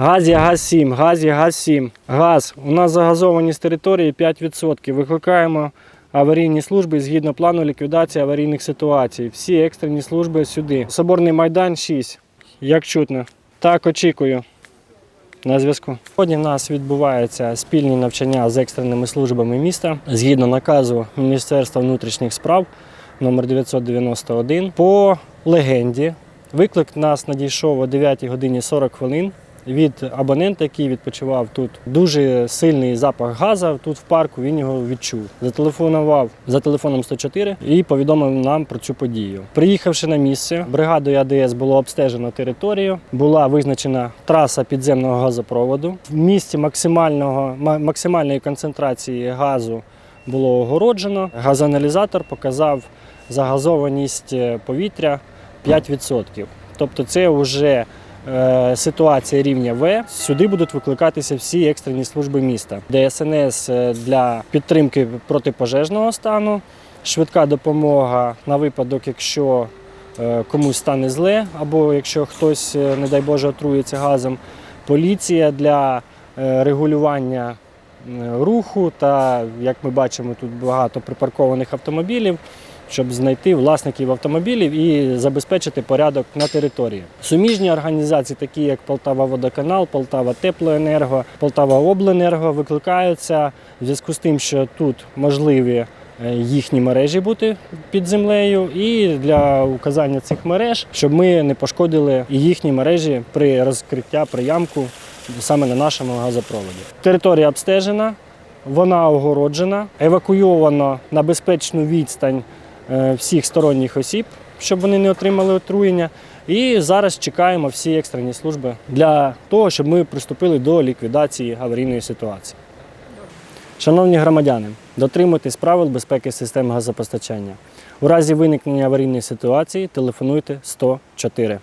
Газ є газ 7, газ є газ 7. Газ. У нас загазованість території 5%. Викликаємо аварійні служби згідно плану ліквідації аварійних ситуацій. Всі екстрені служби сюди. Соборний майдан 6. Як чутно. Так, очікую. На зв'язку. Сьогодні в нас відбуваються спільні навчання з екстреними службами міста згідно наказу Міністерства внутрішніх справ номер 991. По легенді виклик нас надійшов о 9 годині 40 хвилин від абонента, який відпочивав тут. Дуже сильний запах газу тут в парку. Він його відчув. Зателефонував за телефоном 104 і повідомив нам про цю подію. Приїхавши на місце, бригадою АДС було обстежено територію. Була визначена траса підземного газопроводу. В місті максимального максимальної концентрації газу було огороджено. Газоаналізатор показав загазованість е, повітря 5%. Тобто це вже ситуація рівня В. Сюди будуть викликатися всі екстрені служби міста. ДСНС е, для підтримки протипожежного стану, швидка допомога на випадок, якщо е, комусь стане зле, або якщо хтось, е, не дай Боже, отруїться газом. Поліція для е, регулювання е, руху та, як ми бачимо, тут багато припаркованих автомобілів, щоб знайти власників автомобілів і забезпечити порядок на території. Суміжні організації, такі як Полтава Водоканал, Полтава Теплоенерго, Полтава Обленерго, викликаються в зв'язку з тим, що тут можливі е, їхні мережі бути під землею, і для указання цих мереж, щоб ми не пошкодили їхні мережі при розкриття приямку саме на нашому газопроводі. Територія обстежена, вона огороджена, евакуйовано на безпечну відстань всіх сторонніх осіб, щоб вони не отримали отруєння. І зараз чекаємо всі екстрені служби для того, щоб ми приступили до ліквідації аварійної ситуації. Шановні громадяни, дотримуйтесь правил безпеки систем газопостачання. У разі виникнення аварійної ситуації телефонуйте 104.